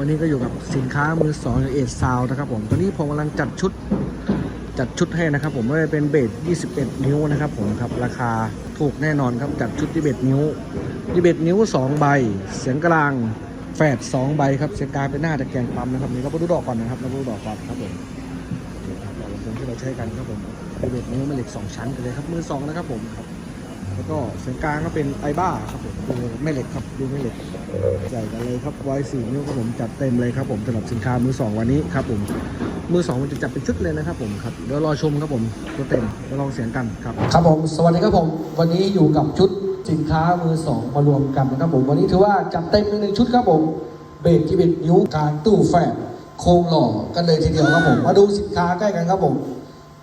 วันนี้ก็อยู่กับสินค้ามือสองเอทซาวนะครับผมตอนนี้ผมกำลังจัดชุดจัดชุดให้นะครับ ผมไม่ได้เป็นเบส21 นิ้วนะครับ ผมครับราคาถูกแน่นอนครับจัดชุด21นิ้ว21นิ้ว 2 ใบ เสียงกลางแฝด2ใบครับเสียงกลางเป็นหน้าตะแกรงปั๊มนะครับนี่เราไปดูดอกก่อนนะครับเราไปดูดอกก่อนครับผมนี่ครับดอกลำโพงที่เราใช้กันครับผม21นิ้วแม่เหล็ก 2 ชั้นกันเลยครับมือสองนะครับผมครับ แล้วก็เสียงกลางก็เป็นไอบ้าครับผมดูแม่เหล็กครับดูแม่เหล็กใหญ่กันเลยครับไวสี่นิ้วครับผมจัดเต็มเลยครับผมสำหรับสินค้ามือสองวันนี้ครับผมมือสองมันจะจัดเป็นชุดเลยนะครับผมครับเดี๋ยวรอชมครับผมตัวเต็มมาลองเสียงกันครับครับผมสวัสดีครับผมวันนี้อยู่กับชุดสินค้ามือสองมารวมกันนะครับผมวันนี้ถือว่าจัดเต็มในหนึ่งชุดครับผมเบรกที่เป็นนิ้วกางตู้แฝดโครงหล่อกันเลยทีเดียวครับผมมาดูสินค้าใกล้กันครับผม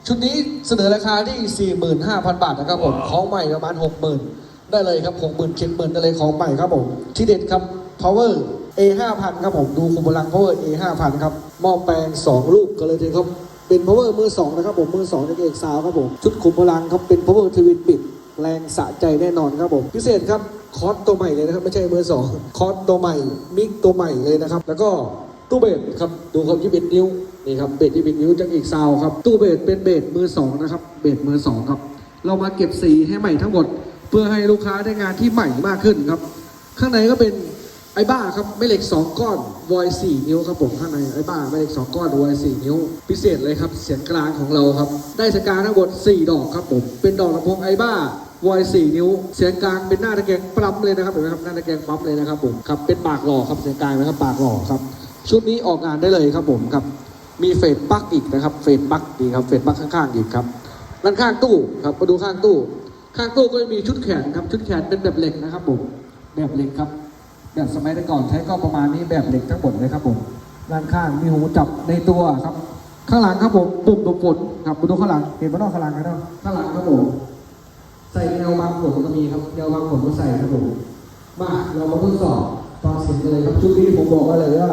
ชุดนี้เสนอราคาที่ 45,000 บาทนะครับผม ของใหม่ประมาณ 60,000 ได้เลยครับ60,000 70,000ได้เลยของใหม่ครับผม ที่เด็ดครับ power A 5,000ครับผมดูคุมพลัง power A 5,000ครับหม้อแปลง 2 ลูกกันเลยทีเดียวครับ เป็น power มือ2นะครับผมมือ2จากเอกสาวครับผมชุดคุมพลังครับเป็น power ทวินบิดแรงสะใจแน่นอนครับผม พิเศษครับคอร์สตัวใหม่เลยนะครับ ไม่ใช่มือสองคอร์สตัวใหม่มิกตัวใหม่เลยนะครับ แล้วก็ ตู้เบสครับดูครับที่เป็นนิ้วนี่ครับเบสที่เป็นนิ้วจากอีกซาวครับตู้เบสเป็นเบสมือสองนะครับเบสมือสองครับ เรามาเก็บสีให้ใหม่ทั้งหมด เพื่อให้ลูกค้าได้งานที่ใหม่มากขึ้นครับ ข้างในก็เป็นไอ้บ้าครับไม่เหล็ก 2 ก้อนวอย4นิ้วครับผมข้างในไอ้บ้าไม่เหล็ก 2 ก้อนวอย4นิ้ว พิเศษเลยครับเสียงกลางของเราครับ ได้สกาทั้งหมด4ดอกครับผมเป็นดอกลำโพงไอ้บ้าวอย4นิ้ว เสียงกลางเป็นหน้าตะแกรงปั๊มเลยนะครับเห็นไหมครับหน้าตะแกรงปั๊มเลยนะครับผมครับเป็นปากหล่อครับเสียงกลางนะครับปากหล่อครับ ชุดนี้ออกงานได้เลยครับผมครับ มีเฟดปักอีกนะครับ เฟดปักดีครับ เฟดปักข้างๆอีกครับด้านข้างตู้ครับมาดูข้างตู้ ข้างตู้ก็จะมีชุดแขนครับ ชุดแขนเป็นแบบเหล็กนะครับผม แบบเหล็กครับ แบบสมัยแต่ก่อนใช้ก็ประมาณนี้แบบเหล็กทั้งหมดเลยครับผมด้านข้างมีหูจับในตัวครับ ข้างหลังครับผมปุ่มตัวฝนครับมาดูข้างหลัง เห็นบนนอกข้างหลังนะครับข้างหลังครับผมใส่แนวบางฝนก็มีครับแนวบางฝนก็ใส่ครับผมมาเรามาทดสอบฟังเสียงกันเลยครับชุดนี้ผมบอกไว้เลยว่า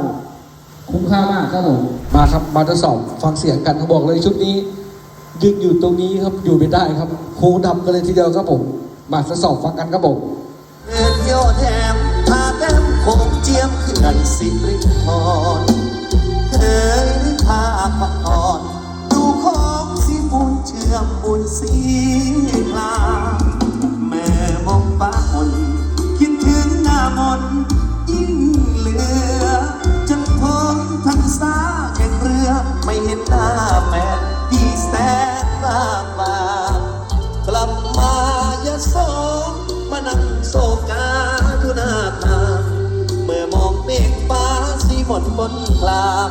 คุ้มค่ามากครับผมมาครับมาทดสอบฟังเสียงกันเขาบอกเลยชุดนี้ยืนอยู่ตรงนี้ครับอยู่ไม่ได้ครับหูดับกันเลยทีเดียวครับผม มาทดสอบฟังกันครับผมเดินโยแถมพาแก้มโคงเจียมขึ้นนันสิรินทรเธอ โศกาทุนาทาเมื่อมองเมฆฟ้าสีหมนบนคลาม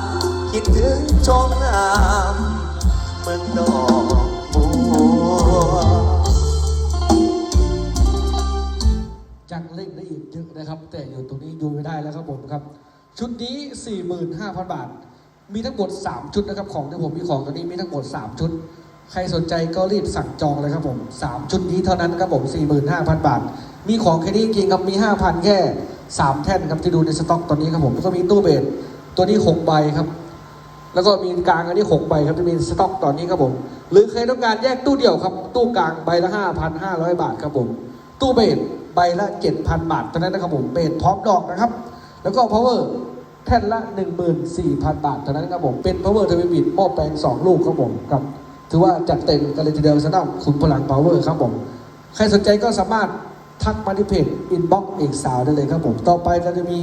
คิดถึงชมงามเมืองดอกบัวจังเล่นได้อีกเยอะนะครับ แต่อยู่ตรงนี้ดูไม่ได้แล้วครับผมครับ ชุดนี้ 45,000 บาท มีทั้งหมด 3 ชุดนะครับของที่ผมมีของตัวนี้มีทั้งหมด 3 ชุดใครสนใจก็รีบสั่งจองเลยครับผม 3 ชุดนี้เท่านั้นครับผม 45,000 บาท มีของแค่นี้จริงครับมี 5,000 แค่ 3 แท่นครับที่ดูในสต็อกตอนนี้ครับผมแล้วก็มีตู้เบสตัวนี้ 6 ใบครับ แล้วก็มีกลางอันนี้ 6 ใบครับจะมีสต็อกตอนนี้ครับผม หรือใครต้องการแยกตู้เดี่ยวครับ ตู้กลางใบละ 5,500 บาทครับผม ตู้เบสใบละ 7,000 บาทเท่านั้นนะครับผมเบสพร้อมดอกนะครับ แล้วก็ power แท่นละ 14,000 บาทเท่านั้นครับผมเป็น power ทวีบิดหม้อแปลง 2 ลูกครับผมครับถือว่าจัดเต็มกันเลยทีเดียวสำหรับคุณพลัง power ครับผมใครสนใจก็สามารถ ทักมาที่เพจ inbox เอกสาวได้เลยครับผม ต่อไปเราจะมี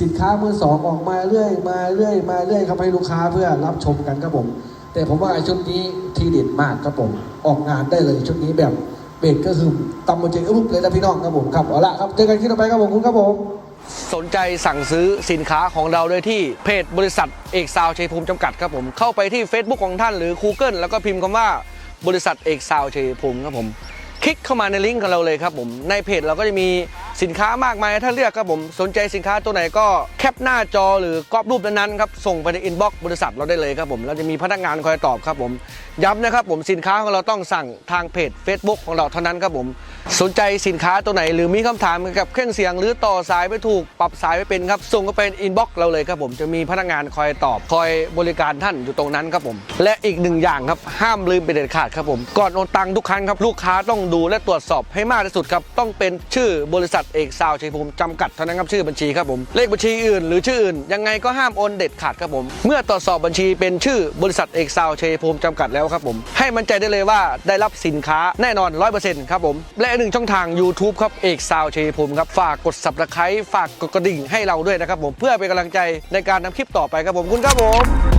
สินค้ามือสองออกมาเรื่อยมาเรื่อยมาเรื่อยครับให้ลูกค้าเพื่อรับชมกันครับผม แต่ผมว่าชุดนี้ทีเด็ดมากครับผม ออกงานได้เลยชุดนี้แบบเบรกก็คือตำบนเจงอุ๊บเลยนะพี่น้องครับผมครับเอาละครับเจอกันคลิปต่อไปครับผมคุณครับผมสนใจสั่งซื้อสินค้าของเราได้ที่เพจบริษัทเอกซาวชัยภูมิจำกัดครับผมเข้าไปที่ Facebook ของท่านหรือ Google แล้วก็พิมพ์คำว่าบริษัทเอกซาวชัยภูมิครับผม คลิกเข้ามาในลิงก์ของเราเลยครับผมในเพจเราก็จะมี สินค้ามากมายให้าเลือกครับผมสนใจสินค้าตัวไหนก็แคปหน้าจอหรือกรอบรูปนั้นๆครับส่งไปในอินบ็อกซ์บริษัทเราได้เลยครับผมเราจะมีพนักงานคอยตอบครับผมย้ำนะครับผมสินค้าของเราต้องสั่งทางเพจ Facebook ของเราเท่านั้นครับผม สนใจสินค้าตัวไหน หรือมีคำถามเกี่ยวกับเครื่องเสียง หรือต่อสายไม่ถูกปรับสายไม่เป็นครับส่งเข้าไปอินบ็อกซ์เราเลยครับผมจะมีพนักงานคอยตอบคอยบริการท่านอยู่ตรงนั้นครับผม และอีกหนึ่งอย่างครับห้ามลืมไปเด็ดขาดครับผมก่อนโอนตังค์ทุกครั้งครับลูกค้าต้องดูและตรวจสอบให้มากที่สุดครับต้องเป็นชื่อบริษัทเอกซาวชัยภูมิจำกัดเท่านั้นครับชื่อบัญชีครับผมเลขบัญชีอื่นหรือชื่ออื่นยังไงก็ห้ามโอนเด็ดขาดครับผม เมื่อตรวจสอบบัญชีเป็นชื่อบริษัทเอกซาวชัยภูมิจำกัดแล้วครับผม ให้มั่นใจได้เลยว่าได้รับสินค้าแน่นอน 100%ครับผม และหนึ่งช่องทาง YouTube ครับเอกซาวชัยภูมิครับฝากกด subscribe ฝากกดกระดิ่งให้เราด้วยนะครับผมเพื่อเป็นกำลังใจในการทำคลิปต่อไปครับผมคุณครับผม